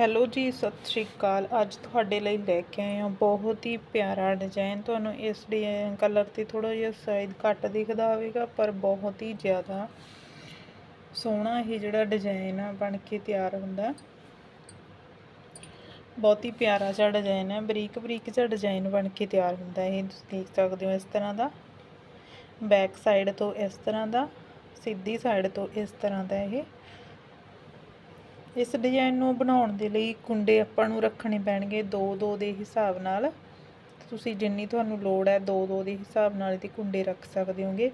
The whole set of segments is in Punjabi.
ਹੈਲੋ ਜੀ, ਸਤਿ ਸ਼੍ਰੀ ਅਕਾਲ। ਅੱਜ ਤੁਹਾਡੇ ਲਈ ਲੈ ਕੇ ਆਏ ਹਾਂ ਬਹੁਤ ਹੀ ਪਿਆਰਾ ਡਿਜ਼ਾਈਨ ਤੁਹਾਨੂੰ ਇਸ ਡਿਜ਼ਾਈਨ ਕਲਰ ਤੇ ਥੋੜਾ ਜਿਹਾ ਸਾਈਜ਼ ਘੱਟ ਦਿਖਦਾ ਹੋਵੇਗਾ, ਪਰ ਬਹੁਤ ਹੀ ਜ਼ਿਆਦਾ ਸੋਹਣਾ ਇਹ ਜਿਹੜਾ ਡਿਜ਼ਾਈਨ ਆ ਬਣ ਕੇ ਤਿਆਰ ਹੁੰਦਾ। ਬਹੁਤ ਹੀ ਪਿਆਰਾ ਜਿਹਾ ਡਿਜ਼ਾਈਨ ਹੈ ਬਰੀਕ ਬਰੀਕ ਜਿਹਾ ਡਿਜ਼ਾਈਨ ਬਣ ਕੇ ਤਿਆਰ ਹੁੰਦਾ ਇਹ, ਤੁਸੀਂ ਦੇਖ ਸਕਦੇ ਹੋ ਇਸ ਤਰ੍ਹਾਂ ਦਾ। ਬੈਕ ਸਾਈਡ ਤੋਂ ਇਸ ਤਰ੍ਹਾਂ ਦਾ, ਸਿੱਧੀ ਸਾਈਡ ਤੋਂ ਇਸ ਤਰ੍ਹਾਂ ਦਾ ਇਹ। ਇਸ ਡਿਜ਼ਾਈਨ ਨੂੰ ਬਣਾਉਣ ਦੇ ਲਈ ਕੁੰਡੇ ਆਪਾਂ ਨੂੰ ਰੱਖਣੇ ਪੈਣਗੇ 2-2 ਦੇ ਹਿਸਾਬ ਨਾਲ। ਤੁਸੀਂ ਜਿੰਨੀ ਤੁਹਾਨੂੰ ਲੋੜ ਹੈ 2-2 ਦੇ ਹਿਸਾਬ ਨਾਲ ਇਹਦੇ ਕੁੰਡੇ ਰੱਖ ਸਕਦੇ ਹੋਗੇ।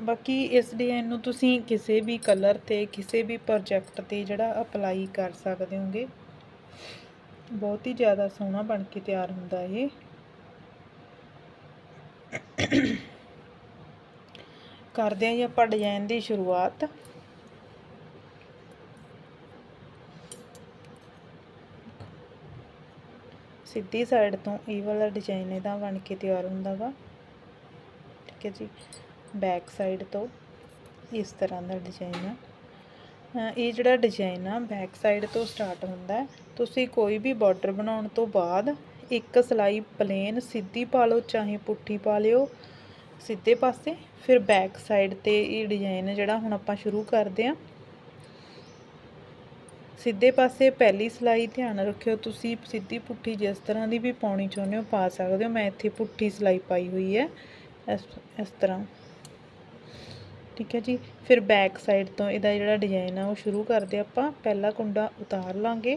ਬਾਕੀ ਇਸ ਡਿਜ਼ਾਈਨ ਨੂੰ ਤੁਸੀਂ ਕਿਸੇ ਵੀ ਕਲਰ ਤੇ, ਕਿਸੇ ਵੀ ਪ੍ਰੋਜੈਕਟ ਤੇ ਜਿਹੜਾ ਅਪਲਾਈ ਕਰ ਸਕਦੇ ਹੋਗੇ। ਬਹੁਤ ਹੀ ਜ਼ਿਆਦਾ ਸੋਹਣਾ ਬਣ ਕੇ ਤਿਆਰ ਹੁੰਦਾ ਇਹ। ਕਰਦੇ ਹਾਂ ਜੀ ਆਪਾਂ ਡਿਜ਼ਾਈਨ ਦੀ ਸ਼ੁਰੂਆਤ। ਸਿੱਧੀ ਸਾਈਡ ਤੋਂ ਇਹ ਵਾਲਾ ਡਿਜ਼ਾਈਨ ਇਹਦਾ ਬਣ ਕੇ ਤਿਆਰ ਹੁੰਦਾ ਵਾ। ਠੀਕ ਹੈ ਜੀ। ਬੈਕ ਸਾਈਡ ਤੋਂ ਇਸ ਤਰ੍ਹਾਂ ਦਾ ਡਿਜ਼ਾਈਨ ਆ। ਇਹ ਜਿਹੜਾ ਡਿਜ਼ਾਈਨ ਆ ਬੈਕ ਸਾਈਡ ਤੋਂ ਸਟਾਰਟ ਹੁੰਦਾ ਤੁਸੀਂ ਕੋਈ ਵੀ ਬਾਰਡਰ ਬਣਾਉਣ ਤੋਂ ਬਾਅਦ ਇੱਕ ਸਲਾਈ ਪਲੇਨ ਸਿੱਧੀ ਪਾ ਲਓ, ਚਾਹੇ ਪੁੱਠੀ ਪਾ ਲਿਓ, ਸਿੱਧੇ ਪਾਸੇ। ਫਿਰ ਬੈਕ ਸਾਈਡ ਤੇ ਇਹ ਡਿਜ਼ਾਈਨ ਜਿਹੜਾ ਹੁਣ ਆਪਾਂ ਸ਼ੁਰੂ ਕਰਦੇ ਆਂ ਸਿੱਧੇ ਪਾਸੇ ਪਹਿਲੀ ਸਲਾਈ ਧਿਆਨ ਰੱਖਿਓ, ਤੁਸੀਂ ਸਿੱਧੀ ਪੁੱਠੀ ਜਿਸ ਤਰ੍ਹਾਂ ਦੀ ਵੀ ਪਾਉਣੀ ਚਾਹੁੰਦੇ ਹੋ, ਪਾ ਸਕਦੇ ਹੋ। ਮੈਂ ਇੱਥੇ ਪੁੱਠੀ ਸਲਾਈ ਪਾਈ ਹੋਈ ਹੈ, ਇਸ ਇਸ ਤਰ੍ਹਾਂ। ਠੀਕ ਹੈ ਜੀ, ਫਿਰ ਬੈਕ ਸਾਈਡ ਤੋਂ ਇਹਦਾ ਜਿਹੜਾ ਡਿਜ਼ਾਈਨ ਆ, ਉਹ ਸ਼ੁਰੂ ਕਰਦੇ ਆਪਾਂ। ਪਹਿਲਾ ਕੁੰਡਾ ਉਤਾਰ ਲਾਂਗੇ।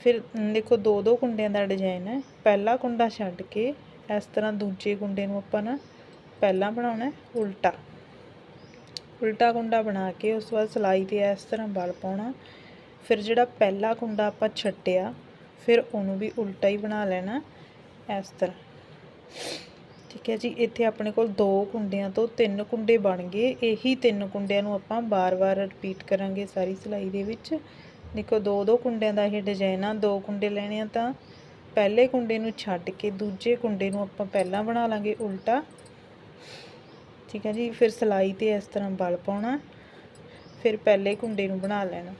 ਫਿਰ ਦੇਖੋ, ਦੋ ਦੋ ਕੁੰਡਿਆਂ ਦਾ ਡਿਜ਼ਾਈਨ ਹੈ। ਪਹਿਲਾ ਕੁੰਡਾ ਛੱਡ ਕੇ ਇਸ ਤਰ੍ਹਾਂ ਦੂਜੇ ਕੁੰਡੇ ਨੂੰ ਆਪਾਂ ਨਾ ਪਹਿਲਾਂ ਬਣਾਉਣਾ ਉਲਟਾ। ਉਲਟਾ ਕੁੰਡਾ ਬਣਾ ਕੇ ਉਸ ਤੋਂ ਬਾਅਦ ਸਲਾਈ ਤੇ ਇਸ ਤਰ੍ਹਾਂ ਬਲ ਪਾਉਣਾ। ਫਿਰ ਜਿਹੜਾ ਪਹਿਲਾ ਕੁੰਡਾ ਆਪਾਂ ਛੱਟਿਆ, ਫਿਰ ਉਹਨੂੰ ਵੀ ਉਲਟਾ ਹੀ ਬਣਾ ਲੈਣਾ ਇਸ ਤਰ੍ਹਾਂ। ਠੀਕ ਹੈ ਜੀ, ਇੱਥੇ ਆਪਣੇ ਕੋਲ ਦੋ ਕੁੰਡਿਆਂ ਤੋਂ ਤਿੰਨ ਕੁੰਡੇ ਬਣ ਗਏ। ਇਹੀ ਤਿੰਨ ਕੁੰਡਿਆਂ ਨੂੰ ਆਪਾਂ ਬਾਰ-ਬਾਰ ਰਿਪੀਟ ਕਰਾਂਗੇ ਸਾਰੀ ਸਿਲਾਈ ਦੇ ਵਿੱਚ। ਦੇਖੋ ਦੋ ਦੋ ਕੁੰਡਿਆਂ ਦਾ ਇਹ ਡਿਜ਼ਾਈਨ ਆ, ਦੋ ਕੁੰਡੇ ਲੈਣੇ ਆ ਤਾਂ ਪਹਿਲੇ ਕੁੰਡੇ ਨੂੰ ਛੱਡ ਕੇ ਦੂਜੇ ਕੁੰਡੇ ਨੂੰ ਆਪਾਂ ਪਹਿਲਾਂ ਬਣਾ ਲਾਂਗੇ ਉਲਟਾ। ਠੀਕ ਹੈ ਜੀ, ਫਿਰ ਸਿਲਾਈ ਤੇ ਇਸ ਤਰ੍ਹਾਂ ਬਲ ਪਾਉਣਾ, ਫਿਰ ਪਹਿਲੇ ਕੁੰਡੇ ਨੂੰ ਬਣਾ ਲੈਣਾ।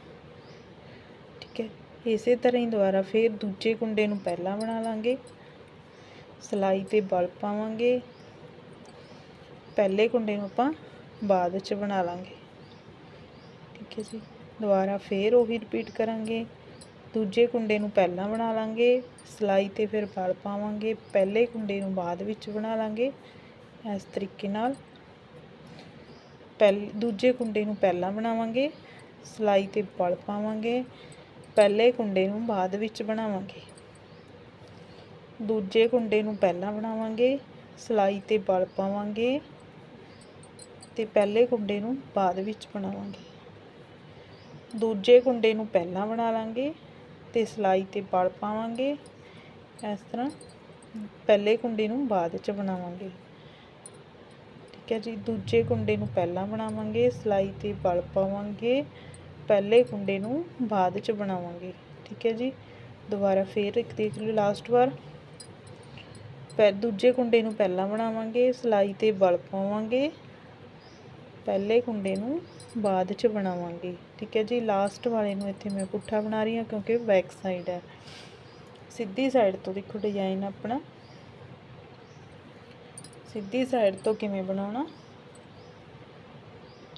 ਠੀਕ ਹੈ। ਇਸੇ ਤਰ੍ਹਾਂ ਹੀ ਦੁਬਾਰਾ ਫਿਰ ਦੂਜੇ ਕੁੰਡੇ ਨੂੰ ਪਹਿਲਾਂ ਬਣਾ ਲਾਂਗੇ। ਸਲਾਈ ਤੇ ਬਲ ਪਾਵਾਂਗੇ। ਪਹਿਲੇ ਕੁੰਡੇ ਨੂੰ ਆਪਾਂ ਬਾਅਦ ਵਿੱਚ ਬਣਾ ਲਾਂਗੇ। ਠੀਕ ਹੈ ਜੀ। ਦੁਬਾਰਾ ਫਿਰ ਉਹੀ ਰਿਪੀਟ ਕਰਾਂਗੇ। ਦੂਜੇ ਕੁੰਡੇ ਨੂੰ ਪਹਿਲਾਂ ਬਣਾ ਲਾਂਗੇ। ਸਲਾਈ ਤੇ ਫਿਰ ਬਲ ਪਾਵਾਂਗੇ। ਪਹਿਲੇ ਕੁੰਡੇ ਨੂੰ ਬਾਅਦ ਵਿੱਚ ਬਣਾ ਲਾਂਗੇ। ਇਸ ਤਰੀਕੇ ਨਾਲ ਪਹਿਲੇ, ਦੂਜੇ ਕੁੰਡੇ ਨੂੰ ਪਹਿਲਾਂ ਬਣਾਵਾਂਗੇ। ਸਲਾਈ ਤੇ ਬਲ ਪਾਵਾਂਗੇ। ਪਹਿਲੇ ਕੁੰਡੇ ਨੂੰ ਬਾਅਦ ਵਿੱਚ ਬਣਾਵਾਂਗੇ। ਦੂਜੇ ਕੁੰਡੇ ਨੂੰ ਪਹਿਲਾਂ ਬਣਾਵਾਂਗੇ, ਸਲਾਈ ਤੇ ਬਲ ਪਾਵਾਂਗੇ ਤੇ ਪਹਿਲੇ ਕੁੰਡੇ ਨੂੰ ਬਾਅਦ ਵਿੱਚ ਬਣਾਵਾਂਗੇ। ਦੂਜੇ ਕੁੰਡੇ ਨੂੰ ਪਹਿਲਾਂ ਬਣਾ ਲਾਂਗੇ ਤੇ ਸਲਾਈ ਤੇ ਬਲ ਪਾਵਾਂਗੇ। ਇਸ ਤਰ੍ਹਾਂ ਪਹਿਲੇ ਕੁੰਡੇ ਨੂੰ ਬਾਅਦ 'ਚ ਬਣਾਵਾਂਗੇ। ਠੀਕ ਹੈ ਜੀ, ਦੂਜੇ ਕੁੰਡੇ ਨੂੰ ਪਹਿਲਾਂ ਬਣਾਵਾਂਗੇ, ਸਲਾਈ ਤੇ ਬਲ ਪਾਵਾਂਗੇ ਪਹਿਲੇ ਕੁੰਡੇ ਨੂੰ ਬਾਅਦ ਚ ਬਣਾਵਾਂਗੇ। ਠੀਕ ਹੈ ਜੀ? ਦੁਬਾਰਾ ਫੇਰ ਇੱਕ ਦੇਖ ਲਓ ਲਾਸਟ ਵਾਰ। ਪੈ, ਦੂਜੇ ਕੁੰਡੇ ਨੂੰ ਪਹਿਲਾਂ ਬਣਾਵਾਂਗੇ, ਸਲਾਈ ਤੇ ਬਲ ਪਾਵਾਂਗੇ। ਪਹਿਲੇ ਕੁੰਡੇ ਨੂੰ ਬਾਅਦ ਚ ਬਣਾਵਾਂਗੇ। ਠੀਕ ਹੈ ਜੀ? ਲਾਸਟ ਵਾਲੇ ਨੂੰ ਇੱਥੇ ਮੈਂ ਪੁੱਠਾ ਬਣਾ ਰਹੀ ਹਾਂ ਕਿਉਂਕਿ ਬੈਕ ਸਾਈਡ ਹੈ। ਸਿੱਧੀ ਸਾਈਡ ਤੋਂ ਦੇਖੋ ਡਿਜ਼ਾਈਨ ਆਪਣਾ। ਸਿੱਧੀ ਸਾਈਡ ਤੋਂ ਕਿਵੇਂ ਬਣਾਉਣਾ?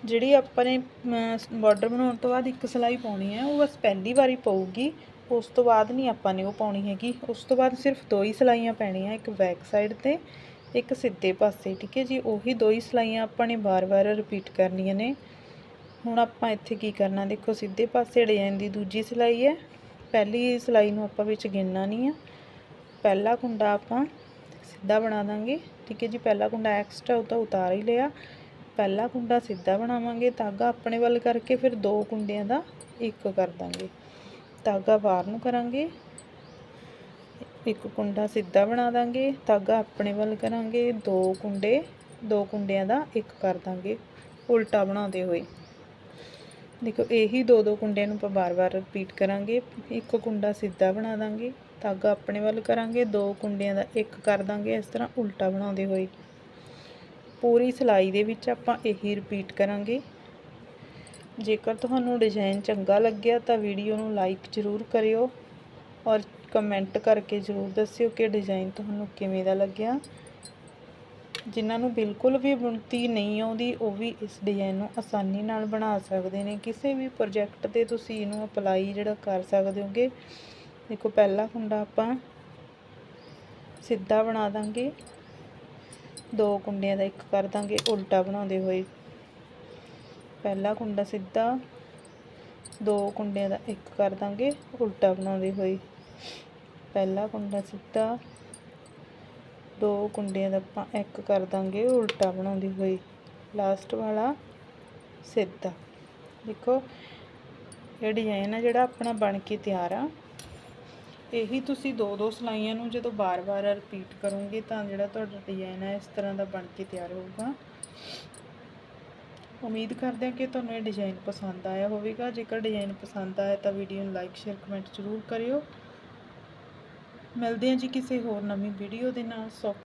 ਜਿਹੜੀ ਆਪਾਂ ਨੇ ਬਾਰਡਰ ਬਣਾਉਣ ਤੋਂ ਬਾਅਦ ਇੱਕ ਸਲਾਈ ਪਾਉਣੀ ਹੈ, ਉਹ ਬਸ ਪਹਿਲੀ ਵਾਰੀ ਪਊਗੀ। ਉਸ ਤੋਂ ਬਾਅਦ ਨਹੀਂ ਆਪਾਂ ਨੇ ਉਹ ਪਾਉਣੀ ਹੈਗੀ। ਉਸ ਤੋਂ ਬਾਅਦ ਸਿਰਫ ਦੋ ਹੀ ਸਲਾਈਆਂ ਪੈਣੀਆਂ, ਇੱਕ ਬੈਕ ਸਾਈਡ ਤੇ, ਇੱਕ ਸਿੱਧੇ ਪਾਸੇ, ਠੀਕ ਹੈ ਜੀ? ਉਹੀ ਦੋ ਹੀ ਸਲਾਈਆਂ ਆਪਾਂ ਨੇ ਬਾਰ-ਬਾਰ ਰਿਪੀਟ ਕਰਨੀਆਂ ਨੇ। ਹੁਣ ਆਪਾਂ ਇੱਥੇ ਕੀ ਕਰਨਾ? ਦੇਖੋ, ਸਿੱਧੇ ਪਾਸੇ ਡਿਜ਼ਾਈਨ ਦੀ ਦੂਜੀ ਸਲਾਈ ਹੈ। ਪਹਿਲੀ ਸਲਾਈ ਨੂੰ ਆਪਾਂ ਵਿੱਚ ਗਿਣਨਾ ਨਹੀਂ ਆ ਪਹਿਲਾ ਕੁੰਡਾ ਆਪਾਂ ਸਿੱਧਾ ਬਣਾ ਦਾਂਗੇ, ਠੀਕ ਹੈ ਜੀ? ਪਹਿਲਾ ਕੁੰਡਾ ਐਕਸਟਰਾ ਉਹ ਤਾਂ ਉਤਾਰ ਹੀ ਲਿਆ। ਪਹਿਲਾ ਕੁੰਡਾ ਸਿੱਧਾ ਬਣਾਵਾਂਗੇ, ਧਾਗਾ ਆਪਣੇ ਵੱਲ ਕਰਕੇ ਫਿਰ ਦੋ ਕੁੰਡਿਆਂ ਦਾ ਇੱਕ ਕਰ ਦਾਂਗੇ। ਧਾਗਾ ਬਾਹਰ ਨੂੰ ਕਰਾਂਗੇ, ਇੱਕ ਕੁੰਡਾ ਸਿੱਧਾ ਬਣਾ ਦਾਂਗੇ, ਧਾਗਾ ਆਪਣੇ ਵੱਲ ਕਰਾਂਗੇ, ਦੋ ਕੁੰਡੇ, ਦੋ ਕੁੰਡਿਆਂ ਦਾ ਇੱਕ ਕਰ ਦਾਂਗੇ। ਉਲਟਾ ਬਣਾਉਂਦੇ ਹੋਏ। ਦੇਖੋ, ਇਹੀ ਦੋ ਦੋ ਕੁੰਡਿਆਂ ਨੂੰ ਆਪਾਂ ਬਾਰ-ਬਾਰ ਰਿਪੀਟ ਕਰਾਂਗੇ। ਇੱਕ ਕੁੰਡਾ ਸਿੱਧਾ ਬਣਾ ਦਾਂਗੇ, ਧਾਗਾ ਆਪਣੇ ਵੱਲ ਕਰਾਂਗੇ, ਦੋ ਕੁੰਡਿਆਂ ਦਾ ਇੱਕ ਕਰ ਦਾਂਗੇ, ਇਸ ਤਰ੍ਹਾਂ ਉਲਟਾ ਬਣਾਉਂਦੇ ਹੋਏ। ਪੂਰੀ ਸਿਲਾਈ ਦੇ ਵਿੱਚ ਆਪਾਂ ਇਹੀ ਰਿਪੀਟ ਕਰਾਂਗੇ। ਜੇਕਰ ਤੁਹਾਨੂੰ ਡਿਜ਼ਾਈਨ ਚੰਗਾ ਲੱਗਿਆ ਤਾਂ ਵੀਡੀਓ ਨੂੰ ਲਾਈਕ ਜ਼ਰੂਰ ਕਰਿਓ ਔਰ ਕਮੈਂਟ ਕਰਕੇ ਜ਼ਰੂਰ ਦੱਸਿਓ ਕਿ ਡਿਜ਼ਾਈਨ ਤੁਹਾਨੂੰ ਕਿਵੇਂ ਦਾ ਲੱਗਿਆ। ਜਿਨ੍ਹਾਂ ਨੂੰ ਬਿਲਕੁਲ ਵੀ ਬੁਣਤੀ ਨਹੀਂ ਆਉਂਦੀ, ਉਹ ਵੀ ਇਸ ਡਿਜ਼ਾਈਨ ਨੂੰ ਆਸਾਨੀ ਨਾਲ ਬਣਾ ਸਕਦੇ ਨੇ। ਕਿਸੇ ਵੀ ਪ੍ਰੋਜੈਕਟ ਤੇ ਤੁਸੀਂ ਇਹਨੂੰ ਅਪਲਾਈ ਜਿਹੜਾ ਕਰ ਸਕਦੇ ਹੋਗੇ। ਦੇਖੋ, ਪਹਿਲਾ ਕੁੰਡਾ ਆਪਾਂ ਸਿੱਧਾ ਬਣਾ ਦਾਂਗੇ। ਦੋ ਕੁੰਡਿਆਂ ਦਾ ਇੱਕ ਕਰ ਦਾਂਗੇ, ਉਲਟਾ ਬਣਾਉਂਦੇ ਹੋਏ। ਪਹਿਲਾ ਕੁੰਡਾ ਸਿੱਧਾ, ਦੋ ਕੁੰਡਿਆਂ ਦਾ ਇੱਕ ਕਰ ਦਾਂਗੇ, ਉਲਟਾ ਬਣਾਉਂਦੇ ਹੋਏ। ਪਹਿਲਾ ਕੁੰਡਾ ਸਿੱਧਾ, ਦੋ ਕੁੰਡਿਆਂ ਦਾ ਆਪਾਂ ਇੱਕ ਕਰ ਦਾਂਗੇ, ਉਲਟਾ ਬਣਾਉਂਦੇ ਹੋਏ। ਲਾਸਟ ਵਾਲਾ ਸਿੱਧਾ। ਦੇਖੋ, ਇਹ ਡਿਜ਼ਾਈਨ ਆ ਜਿਹੜਾ ਆਪਣਾ ਬਣ ਕੇ ਤਿਆਰ ਆ। ਇਹੀ ਤੁਸੀਂ ਦੋ ਦੋ ਸਲਾਈਆਂ ਨੂੰ ਜਦੋਂ ਬਾਰ-ਬਾਰ ਰਿਪੀਟ ਕਰੋਗੇ ਤਾਂ ਜਿਹੜਾ ਤੁਹਾਡਾ ਡਿਜ਼ਾਈਨ ਹੈ ਇਸ ਤਰ੍ਹਾਂ ਦਾ ਬਣ ਕੇ ਤਿਆਰ ਹੋਊਗਾ। ਉਮੀਦ ਕਰਦੇ ਹਾਂ ਕਿ ਤੁਹਾਨੂੰ ਇਹ ਡਿਜ਼ਾਈਨ ਪਸੰਦ ਆਇਆ ਹੋਵੇਗਾ। ਜੇਕਰ ਡਿਜ਼ਾਈਨ ਪਸੰਦ ਆਇਆ ਤਾਂ ਵੀਡੀਓ ਨੂੰ ਲਾਈਕ ਸ਼ੇਅਰ ਕਮੈਂਟ ਜ਼ਰੂਰ ਕਰਿਓ। ਮਿਲਦੇ ਹਾਂ ਜੀ ਕਿਸੇ ਹੋਰ ਨਵੀਂ ਵੀਡੀਓ ਦੇ ਨਾਲ। ਸੋ